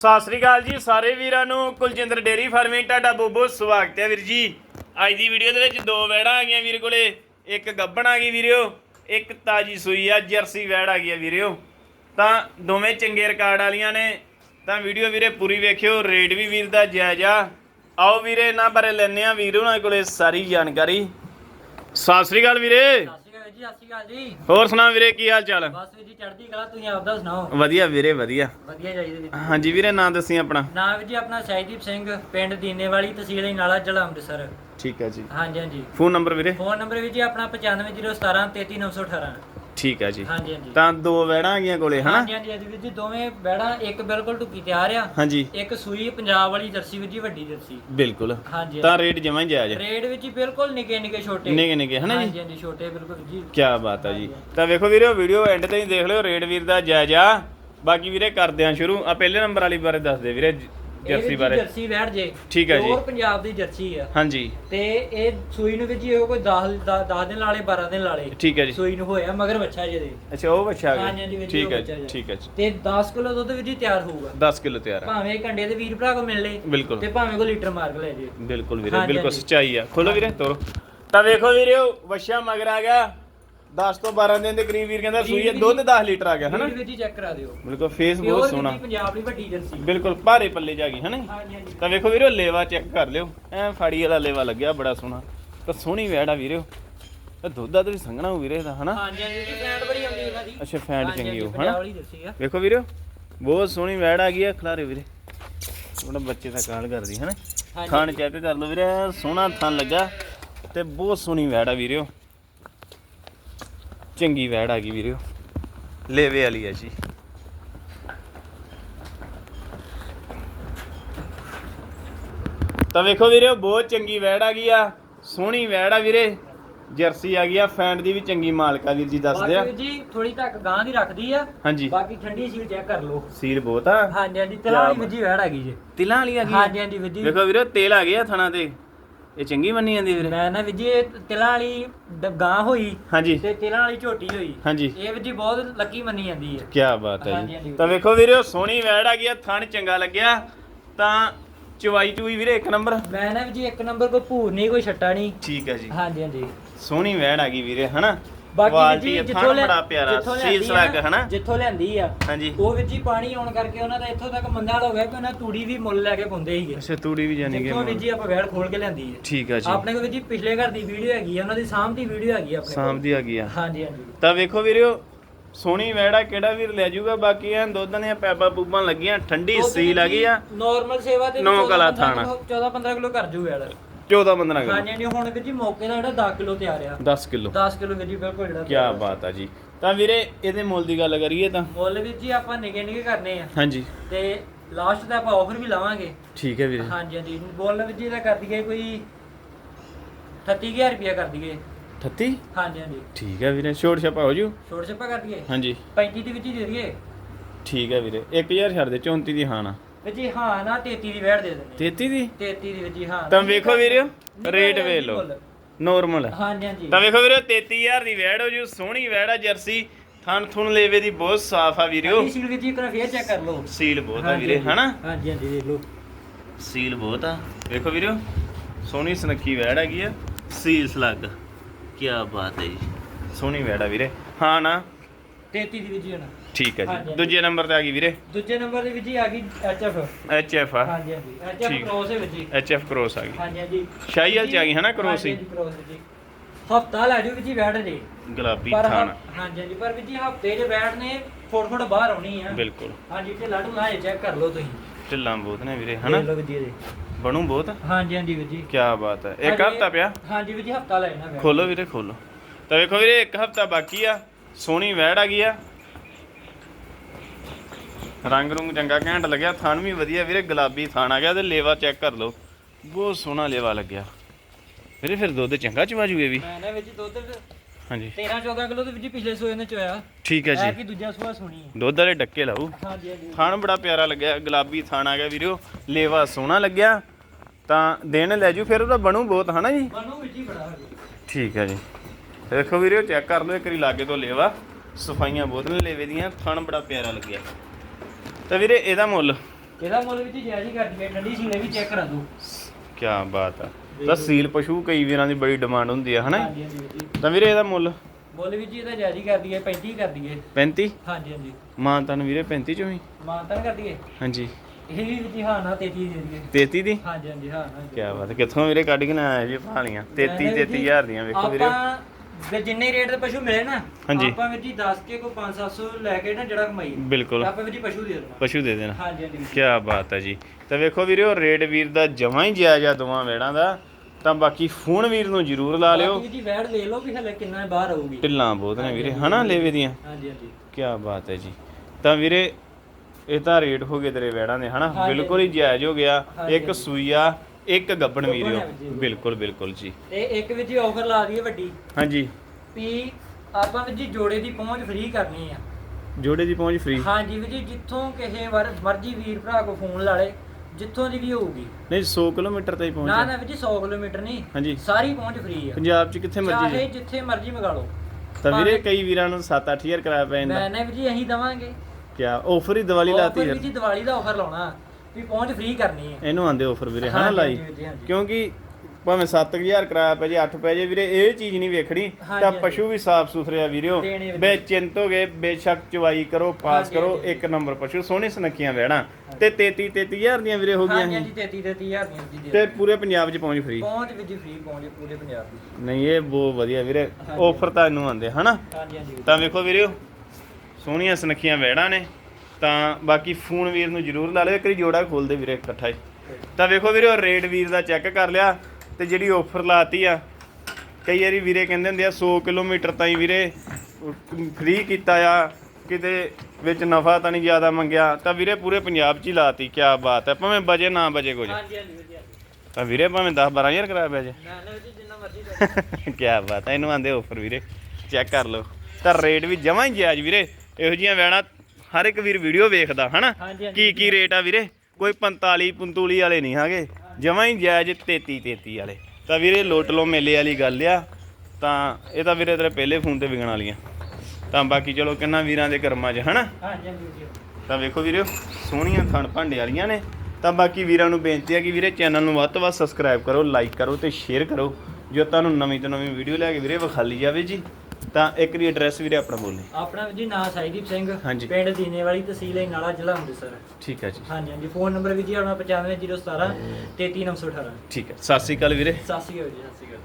ਸਤਿ ਸ੍ਰੀ ਅਕਾਲ ਜੀ ਸਾਰੇ ਵੀਰਾਂ ਨੂੰ, ਕੁਲਜਿੰਦਰ ਡੇਰੀ ਫਾਰਮਿੰਗ, ਤੁਹਾਡਾ ਬਹੁਤ ਬਹੁਤ ਸਵਾਗਤ ਹੈ ਵੀਰ ਜੀ। ਅੱਜ ਦੀ ਵੀਡੀਓ ਦੇ ਵਿੱਚ ਦੋ ਵੈੜਾਂ ਆ ਗਈਆਂ ਵੀਰ ਕੋਲੇ, ਇੱਕ ਗੱਬਣ ਆ ਗਈ ਵੀਰਿਓ, ਇੱਕ ਤਾਜੀ ਸੂਈ ਆ, ਜਰਸੀ ਵੈੜ ਆ ਗਈ ਆ ਵੀਰਿਓ। ਤਾਂ ਦੋਵੇਂ ਚੰਗੇ ਰਿਕਾਰਡ ਵਾਲੀਆਂ ਨੇ, ਤਾਂ ਵੀਡੀਓ ਵੀਰੇ ਪੂਰੀ ਵੇਖਿਓ, ਰੇਟ ਵੀ ਵੀਰ ਦਾ ਜਾਇਜ਼ ਆ। ਆਓ ਵੀਰੇ, ਇਹਨਾਂ ਬਾਰੇ ਲੈਣੇ ਆ ਵੀਰ ਉਹਨਾਂ ਕੋਲੇ ਸਾਰੀ ਜਾਣਕਾਰੀ। ਸਤਿ ਸ੍ਰੀ ਅਕਾਲ ਵੀਰੇ। ਜੀ ਸਤਿ ਸ਼੍ਰੀ ਅਕਾਲ ਜੀ। ਹੋਰ ਸੁਣਾ ਵੀਰੇ ਕੀ ਹਾਲ ਚਾਲ? ਬਸ ਵੀਰ ਜੀ ਚੜ੍ਹਦੀ ਕਲਾ ਤੁਸੀਂ ਆਪਦਾ ਸੁਣਾਓ? ਵਧੀਆ ਵੀਰੇ ਵਧੀਆ। ਵਧੀਆ ਚਾਹੀਦੇ ਜੀ ਹਾਂਜੀ ਵੀਰੇ ਨਾਂ ਦੱਸੀ ਆਪਣਾ? ਨਾਮ ਜੀ ਆਪਣਾ ਸ਼ਾਹੀਦੀਪ ਸਿੰਘ ਪਿੰਡ ਦੀਨੇਵਾਲੀ ਤਹਿਸੀਲ ਇਨਾਲਾ ਜ਼ਿਲ੍ਹਾ ਅੰਮ੍ਰਿਤਸਰ। ਠੀਕ ਹੈ ਜੀ। ਹਾਂਜੀ ਹਾਂਜੀ। ਫੋਨ ਨੰਬਰ ਵੀਰੇ? ਫੋਨ ਨੰਬਰ ਵੀ ਜੀ ਆਪਣਾ 95017 33918 ਠੀਕ ਹੈ ਜੀ। ਹਾਂਜੀ ਹਾਂਜੀ। ਤਾਂ ਦੋ ਵੈੜਾਂ ਆ ਗਈਆਂ ਕੋਲੇ ਹਨਾ? ਹਾਂਜੀ ਹਾਂਜੀ ਹਾਂਜੀ ਵੀਰ ਜੀ ਦੋਵੇਂ ਬੈੜਾ ਇੱਕ ਬਿਲਕੁਲ ਟੁੱਕੀ ਤਿਆਰ ਆ। ਹਾਂਜੀ। ਇੱਕ ਸੂਈ ਪੰਜਾਬ ਵਾਲੀ ਜਰਸੀ ਵੀਰ ਜੀ ਵੱਡੀ ਜਰਸੀ। ਬਿਲਕੁਲ। ਹਾਂਜੀ ਤਾਂ ਰੇਟ ਜਮਾਂ ਹੀ ਜਾਇਜ਼ ਰੇਡ ਵਿੱਚ ਹੀ ਬਿਲਕੁਲ ਨਿੱਕੇ ਨਿੱਕੇ ਛੋਟੇ। ਨਿੱਕੇ ਨਿੱਕੇ ਹਨਾ ਜੀ? ਹਾਂਜੀ ਹਾਂਜੀ ਛੋਟੇ ਬਿਲਕੁਲ ਜੀ। ਕੀ ਬਾਤ ਆ ਜੀ। ਤਾਂ ਵੇਖੋ ਵੀਰੇ ਵੀਡੀਓ ਐਂਡ ਤੇ ਹੀ ਦੇਖ ਲਿਓ ਰੇਟ ਵੀਰ ਦਾ ਜਾਇਜ਼ ਆ। ਬਾਕੀ ਵੀਰੇ ਕਰਦੇ ਆ ਸ਼ੁਰੂ। ਆ ਪਹਿਲੇ ਨੰਬਰ ਵਾਲੀ ਬਾਰੇ ਦੱਸ ਦੇ ਵੀਰ। ਜਰਸੀ ਜੀ ਬਾਰੇ। ਜਰਸੀ ਬੈਠ ਜੇ। ਠੀਕ ਹੈ ਜੀ। ਪਿਓਰ ਪੰਜਾਬ ਦੀ ਜਰਸੀ ਆ। ਹਾਂਜੀ। ਤੇ ਇਹ ਸੂਈ ਨੂੰ ਵਿੱਚ ਹੀ ਉਹ ਕੋਈ 10 10 ਦਿਨ ਲਾਲੇ 12 ਦਿਨ ਲਾਲੇ ਠੀਕ ਹੈ ਜੀ। ਸੂਈ ਨੂੰ ਹੋਇਆ ਮਗਰ ਬੱਚਾ ਜਿਹਦੇ ਅੱਛਾ ਉਹ ਬੱਚਾ ਆ ਗਿਆ ਜੀ, ਠੀਕ ਹੈ ਜੀ ਜੀ। ਠੀਕ ਹੈ ਜੀ। ਤੇ 10 ਕਿਲੋ ਦੁੱਧ ਵਿੱਚ ਹੀ ਤਿਆਰ ਹੋਊਗਾ। 10 ਕਿਲੋ ਤਿਆਰ ਆ। ਭਾਵੇਂ ਕੰਡੇ ਦੇ ਵੀਰ ਭਰਾ ਕੋ ਮਿਲ ਲੇ ਬਿਲਕੁਲ। ਤੇ ਭਾਵੇਂ ਕੋ ਲੀਟਰ ਮਾਰ ਲੈ ਜੇ। ਬਿਲਕੁਲ ਵੀਰੇ ਬਿਲਕੁਲ। ਸੱਚਾਈ ਆ। ਖੋਲੋ ਵੀਰੇ ਤੋਰੋ। ਤਾਂ ਵੇਖੋ ਵੀਰੇ ਵਸ਼ਾ ਮਗਰ ਆ ਗਿਆ। 10 ਤੋਂ 12 ਦਿਨ ਦੇ ਕਰੀਬ ਵੀਰ ਕਹਿੰਦਾ ਸੂਈ ਆ, ਦੁੱਧ 10 ਲੀਟਰ ਆ ਗਿਆ ਹਨਾ? ਵੀਰ ਹੀ ਚੈੱਕ ਕਰਾ ਦਿਓ। ਬਿਲਕੁਲ ਫੇਸ ਬਹੁਤ ਸੋਹਣਾ। ਪੰਜਾਬ ਦੀ ਵੱਡੀ ਜਰਸੀ ਬਿਲਕੁਲ ਭਾਰੇ ਪੱਲੇ ਜਾ ਗਈ ਹਨਾ? ਜੀ? ਤਾਂ ਵੇਖੋ ਵੀਰੋ ਲੇਵਾ ਚੈੱਕ ਕਰ ਲਿਓ। ਐ ਫਾੜੀ ਵਾਲਾ ਲੇਵਾ ਲੱਗਿਆ ਬੜਾ ਸੋਹਣਾ। ਤਾਂ ਸੋਹਣੀ ਵੈੜ ਆ ਵੀਰੋ। ਤਾਂ ਦੁੱਧ ਦਾ ਤੇ ਵੀ ਸੰਘਣਾ ਹੋ ਵੀਰੇ ਦਾ ਹਨਾ? ਹਾਂਜੀ ਹਾਂਜੀ ਜੀ ਫੈਂਟ ਬੜੀ ਆਉਂਦੀ ਇਹਨਾਂ ਦੀ ਅੱਛਾ ਫੈਂਟ ਚੰਗੀ ਹੋ ਹਨਾ? ਵੇਖੋ ਵੀਰੋ ਬਹੁਤ ਸੋਹਣੀ ਵੈੜ ਆ ਗਈ ਆ ਖਲਾਰੇ ਵੀਰੇ। ਥੋੜਾ ਬੱਚੇ ਦਾ ਕਾਲ ਕਰਦੀ ਹਨਾ। ਥਣ ਚੈੱਕ ਕਰ ਲਓ ਵੀਰੇ ਸੋਹਣਾ ਥਣ ਲੱਗਾ ਤੇ ਬਹੁਤ ਸੋਹਣੀ ਵੈੜ ਆ ਵੀਰਿਓ ਚੰਗੀ ਵੈੜ ਆ ਗਈ ਵੀਰਿਓ। ਲੇਵੇ ਵਾਲੀ ਆ ਜੀ। ਤਾਂ ਵੇਖੋ ਵੀਰੇ ਬਹੁਤ ਚੰਗੀ ਵੈੜ ਆ ਗਈ ਆ ਸੋਹਣੀ ਵੈੜ ਆ ਵੀਰੇ। ਜਰਸੀ ਆ ਗਈ ਆ ਫੈਂਟ ਦੀ ਵੀ ਚੰਗੀ ਮਾਲਕਾ ਵੀਰ ਜੀ ਦੱਸਦੇ ਆ। ਬਾਕੀ ਵੀਰ ਜੀ ਥੋੜੀ ਤੱਕ ਗਾਂ ਦੀ ਰੱਖਦੀ ਆ। ਹਾਂਜੀ। ਬਾਕੀ ਠੰਡੀ ਸੀਲ ਚੈੱਕ ਕਰ ਲਓ। ਸੀਲ ਬਹੁਤ ਆ। ਹਾਂਜੀ ਹਾਂਜੀ ਤਲਾ ਵਾਲੀ ਵੀਰ ਜੀ ਵੈੜ ਹੈਗੀ ਜੀ। ਤਿਲਾਂ ਵਾਲੀ ਆ ਗਈ ਆ। ਹਾਂਜੀ ਹਾਂਜੀ ਵੀਰ ਜੀ ਵੇਖੋ ਵੀਰੇ ਤੇਲ ਆ ਗਿਆ ਥਣਾ ਤੇ। ਇਹ ਚੰਗੀ ਮੰਨੀ ਜਾਂਦੀ ਵੀਰੇ? ਮੈਂ ਨਾ ਵੀਰ ਜੀ ਇਹ ਤਿਲਾਂ ਵਾਲੀ ਡ- ਗਾਂ ਹੋਈ ਹਾਂਜੀ। ਤੇ ਤਿਲਾਂ ਵਾਲੀ ਝੋਟੀ ਹੋਈ। ਹਾਂਜੀ। ਇਹ ਵੀਰ ਜੀ ਬਹੁਤ ਲੱਕੀ ਮੰਨੀ ਜਾਂਦੀ ਹੈ। ਕੀ ਬਾਤ ਹੈ ਹਾਂਜੀ, ਜੀ। ਹਾਂਜੀ। ਤਾਂ ਵੇਖੋ ਵੀਰੇ ਸੋਹਣੀ ਵੈੜ ਆ ਗਈ ਆ ਥਣ ਚੰਗਾ ਲੱਗਿਆ। ਤਾਂ ਚਵਾਈ ਚੂਈ ਵੀਰੇ ਇੱਕ ਨੰਬਰ? ਮੈਂ ਨਾ ਵੀਰ ਜੀ ਇੱਕ ਨੰਬਰ ਕੋਈ ਭੂਰ ਨਹੀਂ ਕੋਈ ਛੱਟਾ ਨਹੀਂ। ਠੀਕ ਹੈ ਜੀ। ਹਾਂਜੀ ਹਾਂਜੀ। ਸੋਹਣੀ ਵੈੜ ਆ ਗਈ ਵੀਰੇ ਹਨਾ? ਬਾਕੀ ਵੀਰ ਜੀ ਆ, ਜਿੱਥੋਂ ਥਣ ਲੈ ਬੜਾ ਪਿਆਰਾ ਜਿੱਥੋਂ ਲਿਆਂਦੀ ਆ, ਹਨਾ? ਜਿੱਥੋਂ ਲਿਆਂਦੀ ਆ। ਹਾਂਜੀ। ਉਹ ਵੀਰ ਜੀ ਪਾਣੀ ਆਉਣ ਕਰਕੇ ਉਹਨਾਂ ਦਾ ਇੱਥੋਂ ਤੱਕ ਮੰਦਾ ਹੋ ਗਿਆ ਕਿ ਉਹਨਾਂ ਤੂੜੀ ਵੀ ਮੁੱਲ ਲੈ ਕੇ ਪਾਉਂਦੇ ਸੀਗੇ। ਅੱਛਾ ਤੂੜੀ ਵੀ ਜਾਨੀ ਜਿੱਥੋਂ ਵੀਰ ਕਿ ਜੀ ਆਪਾਂ ਵੈੜ ਖੋਲ ਕੇ ਲਿਆਂਦੀ ਹੈ ਠੀਕ ਹੈ ਜੀ। ਆਪਣੇ ਕੋਲ ਵੀਰ ਜੀ ਪਿਛਲੇ ਘਰ ਦੀ ਵੀਡੀਓ ਹੈਗੀ ਆ ਉਹਨਾਂ ਦੀ ਸਾਂਭ ਦੀ ਵੀਡੀਓ ਹੈਗੀ ਆ ਆਪਣੇ ਕੋਲ। ਸ਼ਾਮ ਦੀ ਆ। ਗਈ ਆ ਹਾਂਜੀ ਹਾਂਜੀ। ਤਾਂ ਵੇਖੋ ਵੀਰਿਓ ਸੋਹਣੀ ਵੈੜਾ ਕਿਹੜਾ ਵੀਰ ਲੈ ਜਾਊਗਾ? ਬਾਕੀ ਐ ਦੁੱਧ ਦੀਆਂ ਪੈਪਾਂ ਪੂਪਾਂ ਲੱਗੀਆਂ ਠੰਡੀ ਸੀਲ ਆ ਗਈ ਆ। ਨਾਰਮਲ ਸੇਵਾ ਤੇ ਨੌ ਕਲਾ ਥਾਣਾ। 14 15 ਕਿਲੋ ਕਰ ਜੂ ਵੈੜ। 14 15 ਕਿਲੋ ਹਾਂਜੀ ਹਾਂਜੀ ਹੁਣ ਵੀਰ ਜੀ ਮੌਕੇ ਦਾ ਜਿਹੜਾ 10 ਕਿਲੋ ਤਿਆਰ ਆ। 10 ਕਿਲੋ। 10 ਕਿਲੋ ਵੀਰ ਜੀ ਬਿਲਕੁਲ ਜਿਹੜਾ ਕੀ ਬਾਤ ਆ ਜੀ। ਤਾਂ ਵੀਰੇ ਇਹਦੇ ਮੁੱਲ ਦੀ ਗੱਲ ਕਰੀਏ ਤਾਂ। ਮੁੱਲ ਵੀਰ ਜੀ ਆਪਾਂ ਨਿੱਕੇ ਨਿੱਕੇ ਕਰਨੇ ਆ। ਹਾਂਜੀ। ਤੇ ਲਾਸਟ ਦਾ ਆਪਾਂ ਆਫਰ ਵੀ ਲਾਵਾਂਗੇ। ਠੀਕ ਹੈ ਵੀਰੇ। ਹਾਂਜੀ ਹਾਂਜੀ। ਮੁੱਲ ਵੀਰ ਜੀ ਦਾ ਕਰ ਦਈਏ ਕੋਈ 38000 ਰੁਪਇਆ ਕਰ ਦਈਏ। 38 ਹਾਂਜੀ ਹਾਂਜੀ। ਠੀਕ ਹੈ ਵੀਰੇ। ਛੋਟ ਛਪਾ ਹੋ ਜੂ? ਛੋਟ ਛੱਪਾ ਕਰ ਦਈਏ। ਹਾਂਜੀ। 35 ਦੀ ਵਿੱਚ ਹੀ ਦੇ ਦਈਏ। ਠੀਕ ਹੈ ਵੀਰੇ। 1000 ਛੱਡ ਦੇ 34 ਦੀ ਹਾਂ ਨਾ। ਜੀ ਹਾਂ ਨਾ 33 ਦੀ ਵੈਟ ਦੇ ਦਿੰਦੇ 33 ਦੀ? 33 ਦੀ ਜੀ ਹਾਂ। ਤਾਂ ਵੇਖੋ ਵੀਰੇ ਨਿੱਕਾ ਰੇਟ ਲਓ। ਮੁੱਲ। ਨੋਰਮਲ ਹਾਂਜੀ ਹਾਂਜੀ। ਤਾਂ ਵੇਖੋ ਵੀਰੇ 33000 ਦੀ ਵੈੜ ਹੋ ਜੂ ਸੋਹਣੀ ਵੈੜ ਆ ਜਰਸੀ। ਥਣ ਥੁਣ ਲੇਵੇ ਦੀ ਬਹੁਤ ਸਾਫ਼ ਆ ਵੀਰਿਓ। ਸੀਲ ਵੀਰ ਜੀ ਇੱਕ ਵਾਰ ਫੇਰ ਚੈੱਕ ਕਰ ਲਓ। ਸੀਲ ਬਹੁਤ ਆ ਵੀਰੇ। ਹਨਾ? ਹਾਂਜੀ ਹਾਂਜੀ ਦੇਖ ਲਓ। ਸੀਲ ਬਹੁਤ ਆ। ਵੇਖੋ ਵੀਰਿਓ ਸੋਹਣੀ ਸੁਨੱਖੀ ਵੈੜ ਹੈਗੀ ਆ। ਸੀਲ ਸਲੱਗ। ਕੀ ਬਾਤ ਹੈ ਜੀ। ਸੋਹਣੀ ਵੈੜ ਆ ਵੀਰੇ। ਹਾਂ ਨਾ 33 ਦੀ ਵਿੱਚ ਜੀ ਹੁਣ ਠੀਕ ਹੈ ਜੀ। ਹਾਂਜੀ। ਦੂਜੇ ਨੰਬਰ ਤੇ ਆ ਗਈ ਵੀਰੇ। ਦੂਜੇ ਨੰਬਰ ਦੇ ਵਿੱਚ ਹੀ ਆ ਗਈ ਐਚਐਫ ਐਚ ਐਫ ਆ। ਹਾਂਜੀ ਹਾਂਜੀ। ਐਚਐਫ ਠੀਕ। ਕ੍ਰੋਸ ਹੈ ਵਿੱਚ ਜੀ ਐਚ ਐਫ ਕ੍ਰੋਸ ਆ ਗਈ। ਹਾਂਜੀ ਹਾਂਜੀ। ਸ਼ਾਹੀਵਾਲ ਚ ਆ ਗਈ ਹੀ? ਹਾਂਜੀ, ਹਾਂਜੀ, ਕ੍ਰੋਸ ਜੀ। ਹਫਤਾ ਲੈ ਜੂ ਹੀ ਬੈਠ ਜੀ। ਗੁਲਾਬੀ ਪਰ ਥਾਣ। ਹਫ- ਹਾਂਜੀ ਹਾਂਜੀ। ਪਰ ਵਿੱਚ ਜੀ ਹਫ਼ਤੇ ਦੇ ਬੈਠ ਨੇ ਫੋੜ ਫੋੜ ਬਾਹਰ ਆਉਣੀ ਆ। ਬਿਲਕੁਲ। ਹਾਂਜੀ ਤੇ ਲਾਡੂ ਨਾ ਚੈੱਕ ਕਰ ਲਓ ਤੁਸੀਂ। ਢਿੱਲਾਂ ਬਹੁਤ ਨੇ ਵੀਰੇ ਦੇਖ ਹਨਾ ਲਓ ਵੀਰ ਜੀ ਬਣੂ ਬਹੁਤ? ਹਾਂਜੀ ਹਾਂਜੀ ਵੀਰ ਜੀ ਕੀ ਬਾਤ ਹੈ। ਇੱਕ ਹਾਂਜੀ, ਹਫਤਾ ਪਿਆ? ਹਾਂਜੀ ਵੀਰ ਜੀ ਹਫਤਾ ਲੈਣਾ ਬੈਠ ਖੋਲੋ ਵੀਰੇ ਖੋਲੋ। ਤਾਂ ਵੇਖੋ ਵੀਰੇ ਇੱਕ ਹਫਤਾ ਬਾਕੀ ਆ। ਸੋਹਣੀ ਵੈੜ ਆ ਗਈ ਆ। ਰੰਗ ਰੁੰਗ ਚੰਗਾ ਘੈਂਟ ਲੱਗਿਆ ਥਣ ਵੀ ਵਧੀਆ ਵੀਰੇ ਗੁਲਾਬੀ ਥਣ ਆ ਗਿਆ ਤੇ ਲੇਵਾ ਚੈੱਕ ਕਰ ਲਓ। ਬਹੁਤ ਸੋਹਣਾ ਲੇਵਾ ਲੱਗਿਆ। ਵੀਰੇ ਫਿਰ ਦੁੱਧ ਚੰਗਾ ਚਵਾ ਜੂਗੇ ਵੀ? ਮੈਂ ਨਾ ਵਿੱਚ ਦੁੱਧ ਹਾਂਜੀ। 13 14 ਕਿਲੋ ਤੇ ਜੀ ਪਿਛਲੇ ਸੋਏ ਨੇ ਚੋਇਆ। ਠੀਕ ਹੈ ਜੀ। ਕਿ ਦੂਜਾ ਸੋਆ ਸੁਣੀ ਦੁੱਧ ਵਾਲੇ ਡੱਕੇ ਲਾਊ ਹਾਂਜੀ ਹਾਂਜੀ। ਥਣ ਬੜਾ ਪਿਆਰਾ ਲੱਗਿਆ ਗੁਲਾਬੀ ਥਣ ਆ ਗਿਆ ਵੀਰੋ। ਲੇਵਾ ਸੋਹਣਾ ਲੱਗਿਆ। ਤਾਂ ਦੇਣ ਲੈ ਜੂ ਫਿਰ ਉਹਦਾ ਬਣੂ ਬਹੁਤ ਹਨਾ ਜੀ? ਮਨੂ ਵਿੱਚ ਹੀ ਬੜਾ। ਹੋ ਜੀ ਠੀਕ ਹੈ ਜੀ। ਦੇਖੋ ਵੀਰੇ ਚੈੱਕ ਕਰ ਲਓ ਇੱਕ ਵਾਰੀ ਲਾਗੇ ਤੋਂ ਲੇਵਾ। ਸਫਾਈਆਂ ਬਹੁਤ ਨੇ ਲੇਵੇ ਦੀਆਂ ਥਣ ਬੜਾ ਪਿਆਰਾ ਲੱਗਿਆ। ਤਾਂ ਵੀਰੇ ਇਹਦਾ ਮੁੱਲ? ਇਹਦਾ ਮੁੱਲ ਵੀ ਜੀ ਜਾਇਜ਼ ਹੀ ਕਰ ਦਈਏ ਠੰਡੀ ਸੀਲੇ ਵੀ ਚੈੱਕ ਕਰਾ ਦੋ ਕੀ ਬਾਤ ਆ। ਤਾਂ ਸੀਲ ਪਸ਼ੂ ਕਈ ਵੀਰਾਂ ਦੀ ਬੜੀ ਡਿਮਾਂਡ ਹੁੰਦੀ ਆ ਹਨਾ? ਹਾਂਜੀ ਹਾਂਜੀ ਤਾਂ ਵੀਰੇ ਇਹਦਾ ਮੁੱਲ? ਮੁੱਲ ਵੀ ਜੀ ਇਹਦਾ ਜਾਇਜ਼ ਹੀ ਕਰ ਦਈਏ 35 ਕਰ ਦਈਏ 35 ਹਾਂਜੀ ਹਾਂਜੀ। ਮਾਂ ਤਨ ਵੀਰੇ 35 ਚੋਂ ਹੀ ਮਾਨਤਨ ਕਰ ਦਈਏ ਹਾਂਜੀ। ਇਹ ਵੀ ਜੀ ਹਾਂ ਨਾ 33 ਦੇ ਦਈਏ। 33 ਦੀ? ਹਾਂਜੀ ਹਾਂਜੀ ਹਾਂ ਕੀ ਬਾਤ ਕਿੱਥੋਂ ਵੀਰੇ ਕੱਢ ਕੇ ਨਾ ਆਇਆ ਜੀ ਭਾਲੀਆਂ 33 33000 ਦੀਆਂ ਵੇਖੋ ਵੀਰੇ। ਆਪਾਂ ਵੀ ਜਿੰਨੇ ਰੇਟ ਦੇ ਪਸ਼ੂ ਮਿਲੇ ਨਾ ਹਾਂਜੀ। ਆਪਾਂ ਵੀਰ ਜੀ 10 ਕੇ ਕੋ 5-700 ਲੈ ਕੇ ਨਾ ਜਿਹੜਾ ਕਮਾਈ ਬਿਲਕੁਲ। ਆਪਾਂ ਵੀਰ ਜੀ ਪਸ਼ੂ ਦੇ ਦੇਣਾ। ਪਸ਼ੂ ਦੇ ਦੇਣਾ। ਹਾਂਜੀ ਹਾਂਜੀ ਕੀ ਬਾਤ ਹੈ ਜੀ। ਤਾਂ ਵੇਖੋ ਵੀਰੇ ਰੇਡ ਵੀਰ ਦਾ ਜਮਾ ਹੀ ਜਾਇਜ਼ ਦੋਵਾਂ ਵੇੜਾਂ ਦਾ। ਤਾਂ ਬਾਕੀ ਫੋਨ ਵੀਰ ਨੂੰ ਜ਼ਰੂਰ ਲਾ ਲਿਓ। ਬਾਕੀ ਜੀ ਵੈੜ ਲੈ ਲਓ ਵੀ ਹਲੇ ਕਿੰਨਾ ਬਾਹਰ ਆਊਗੀ। ਢਿੱਲਾਂ ਬਹੁਤ ਨੇ ਵੀਰੇ। ਹਨਾ ਲੇਵੇ ਦੀਆਂ? ਹਾਂਜੀ ਹਾਂਜੀ। ਕੀ ਬਾਤ ਹੈ ਜੀ। ਤਾਂ ਵੀਰੇ ਇਹ ਤਾਂ ਰੇਟ ਹੋ ਗਏ ਤੇਰੇ ਵੈੜਾਂ ਦੇ ਹਨਾ? ਹਾਂਜੀ। ਬਿਲਕੁਲ ਹੀ ਜਾਇਜ਼ ਹੋ ਗਿਆ। ਹਾਂਜੀ। ਇੱਕ ਸੂਈਆ ਇੱਕ ਗੱਬਣ ਵੀਰਿਓ ਹੈ। ਬਿਲਕੁਲ ਬਿਲਕੁਲ ਜੀ। ਤੇ ਇੱਕ ਵੀਰ ਜੀ ਆਫਰ ਲਾ ਦਈਏ ਵੱਡੀ। ਹਾਂਜੀ। ਵੀ ਆਪਾਂ ਵੀਰ ਜੀ ਜੋੜੇ ਦੀ ਪਹੁੰਚ ਫ੍ਰੀ ਕਰਨੀ ਆ। ਜੋੜੇ ਦੀ ਪਹੁੰਚ ਫ੍ਰੀ ਹਾਂਜੀ ਵੀਰ ਜੀ ਜਿੱਥੋਂ ਕਿਸੇ ਵਾਰ ਮਰਜ਼ੀ ਵੀਰ ਭਰਾ ਕੋ ਫੋਨ ਲਾ ਲੇ ਜਿੱਥੋਂ ਦੀ ਵੀ ਹੋਊਗੀ। ਨਹੀਂ 100 ਕਿਲੋਮੀਟਰ ਤਾਈਂ ਨਾ ਪਹੁੰਚ ਨਾ ਵੀਰ ਜੀ 100 ਕਿਲੋਮੀਟਰ ਨਹੀਂ ਹਾਂਜੀ। ਸਾਰੀ ਪਹੁੰਚ ਫ੍ਰੀ ਆ। ਪੰਜਾਬ 'ਚ ਕਿੱਥੇ ਮਰਜ਼ੀ ਚਾਹੇ ਜਿੱਥੇ ਮਰਜ਼ੀ ਮੰਗਾ ਲਓ। ਤਾਂ ਵੀਰੇ ਕਈ ਵੀਰਾਂ ਨੂੰ 7-8000 ਕਿਰਾਇਆ ਪੈ ਜਾਂਦਾ। ਮੈਂ ਨਾ ਵੀਰ ਜੀ ਅਸੀਂ ਦਵਾਂਗੇ। ਕੀ ਆਫਰ ਹੀ ਦੀਵਾਲੀ ਲਾਤੀ ਯਾਰ ਜੀ ਦੀਵਾਲੀ ਦਾ ਆਫਰ ਲਾਉਣਾ। ਵੀ ਪਹੁੰਚ ਫ੍ਰੀ ਕਰਨੀ ਹੈ। ਇਹਨੂੰ ਆਂਦੇ ਆਫਰ ਵੀਰੇ ਹਾਂਜੀ, ਲਾਈ। ਕਿਉਂਕਿ ਭਾਵੇਂ 7000 ਕਿਰਾਇਆ ਪੈ ਜੇ 8 ਪੈ ਜੇ ਵੀਰੇ ਇਹ ਚੀਜ਼ ਨਹੀਂ ਵੇਖਣੀ। ਤਾਂ। ਪਸ਼ੂ ਵੀ ਸਾਫ਼ ਸੁਥਰੇ ਆ ਵੀਰਿਓ। ਬੇਚਿੰਤ ਹੋ ਗਏ ਬੇਸ਼ੱਕ ਚਵਾਈ ਕਰੋ ਪਾਸ ਕਰੋ। ਇੱਕ ਨੰਬਰ ਪਸ਼ੂ ਸੋਹਣੇ ਸੁਨੱਖੀਆਂ ਵਹਿਣਾ। ਤੇ 33 33000 ਦੀਆਂ ਵੀਰੇ ਹੋ ਗਈਆਂ ਹਾਂਜੀ ਸੀ ਹਾਂਜੀ 33 ਤੇ 30000 ਦੀਆਂ ਜੀ ਦੇ ਤੇ ਪੂਰੇ ਪੰਜਾਬ 'ਚ ਪਹੁੰਚ ਫ੍ਰੀ ਪਹੁੰਚ ਵੀਰ ਜੀ ਫ੍ਰੀ ਪਹੁੰਚ ਪੂਰੇ ਪੰਜਾਬ ਦੀ। ਨਹੀਂ ਇਹ ਬਹੁਤ ਵਧੀਆ ਵੀਰੇ। ਆਫਰ ਤਾਂ ਇਹਨੂੰ ਆਂਦੇ ਹਨਾ। ਤਾਂ ਵੇਖੋ ਵੀਰਿਓ ਸੋਹਣੀਆਂ ਸੁਨੱਖੀਆਂ ਵਹਿਣਾ ਨੇ। ਤਾਂ ਬਾਕੀ ਫੋਨ ਵੀਰ ਨੂੰ ਜ਼ਰੂਰ ਲਾ ਲਿਓ ਇੱਕ ਵਾਰੀ ਜੋੜਾ ਖੋਲਦੇ ਵੀਰੇ ਇਕੱਠਾ ਹੀ। ਤਾਂ ਵੇਖੋ ਵੀਰੇ ਉਹ ਰੇਟ ਵੀਰ ਦਾ ਚੈੱਕ ਕਰ ਲਿਆ ਤੇ ਜਿਹੜੀ ਆਫਰ ਲਾਤੀ ਆ ਕਈ ਵਾਰੀ ਵੀਰੇ ਕਹਿੰਦੇ ਹੁੰਦੇ ਆ 100 ਕਿਲੋਮੀਟਰ ਤਾਈਂ ਵੀਰੇ ਫ੍ਰੀ ਕੀਤਾ ਆ ਕਿਤੇ ਵਿੱਚ ਨਫਾ ਤਾਂ ਨਹੀਂ ਜ਼ਿਆਦਾ ਮੰਗਿਆ। ਤਾਂ ਵੀਰੇ ਪੂਰੇ ਪੰਜਾਬ 'ਚ ਹੀ ਲਾਤੀ ਕੀ ਬਾਤ ਹੈ ਭਾਵੇਂ ਬਜੇ ਨਾ ਬਜੇ ਕੁਝ। ਤਾਂ ਵੀਰੇ ਭਾਵੇਂ 10 12000 ਕਰਾਇਆ ਪਿਆ ਜੇ। ਨਾ ਨਾ ਜਿੰਨਾ ਮਰਜ਼ੀ ਕੀ ਬਾਤ ਹੈ ਇਹਨੂੰ ਆਂਦੇ ਆਫਰ ਵੀਰੇ ਚੈੱਕ ਕਰ ਲਓ। ਤਾਂ ਰੇਟ ਵੀ ਜਮਾਂ ਹੀ ਜਾਇਜ਼ ਵੀਰੇ ਇਹੋ ਜੀਆਂ ਵੈਣਾ ਹਰ ਇੱਕ ਵੀਰ ਵੀਡੀਓ ਵੇਖਦਾ ਹਨਾ। ਕੀ ਕੀ ਰੇਟ ਆ ਵੀਰੇ? ਕੋਈ 45 ਪੰਤੂਲੀ ਵਾਲੇ ਨਹੀਂ ਹੈਗੇ। ਜਮਾਂ ਹੀ ਜਾਇਜ਼ 33 33 ਵਾਲੇ। ਤਾਂ ਵੀਰੇ ਲੋਟ ਲੋ ਮੇਲੇ ਵਾਲੀ ਗੱਲ ਆ। ਤਾਂ ਇਹ ਤਾਂ ਵੀਰੇ ਤੇਰੇ ਪਹਿਲੇ ਫੋਨ ਤੇ ਵਿਕਣ ਵਾਲੀਆਂ। ਤਾਂ ਬਾਕੀ ਚਲੋ ਕਿੰਨਾ ਵੀਰਾਂ ਦੇ ਕਰਮਾਂ 'ਚ ਹਨਾ? ਤਾਂ ਵੇਖੋ ਵੀਰੇ ਸੋਹਣੀਆਂ ਥਣ ਭਾਂਡੇ ਵਾਲੀਆਂ ਨੇ। ਤਾਂ ਬਾਕੀ ਵੀਰਾਂ ਨੂੰ ਬੇਨਤੀ ਹੈ ਕਿ ਵੀਰੇ ਚੈਨਲ ਨੂੰ ਵੱਧ ਤੋਂ ਵੱਧ ਸਬਸਕ੍ਰਾਈਬ ਕਰੋ ਲਾਈਕ ਕਰੋ ਤੇ ਸ਼ੇਅਰ ਕਰੋ। ਜੋ ਤੁਹਾਨੂੰ ਨਵੀਂ ਤੋਂ ਨਵੀਂ ਵੀਡੀਓ ਲੈ ਕੇ ਵੀਰੇ ਵਿਖਾਲੀ ਜਾਵੇ ਜੀ। ਤਾਂ ਇੱਕ ਦੀ ਐਡਰੈਸ ਵੀਰੇ ਆਪਣਾ ਬੋਲੇ। ਆਪਣਾ ਜੀ ਨਾਂ ਸਾਈਦੀਪ ਸਿੰਘ ਹਾਂਜੀ। ਪਿੰਡ ਦੀਨੇ ਵਾਲੀ ਤਹਿਸੀਲ ਨਾਲਾ ਜ਼ਿਲ੍ਹਾ ਅੰਮ੍ਰਿਤਸਰ। ਠੀਕ ਹੈ ਜੀ। ਹਾਂਜੀ ਹਾਂਜੀ ਫੋਨ ਨੰਬਰ ਵੀ ਜੀ ਆਪਣਾ 9517 33918 ਠੀਕ ਹੈ। ਸਤਿ ਸ਼੍ਰੀ ਅਕਾਲ ਵੀਰੇ। ਸਤਿ ਸ਼੍ਰੀ ਅਕਾਲ ਜੀ ਸਤਿ ਸ਼੍ਰੀ ਅਕਾਲ।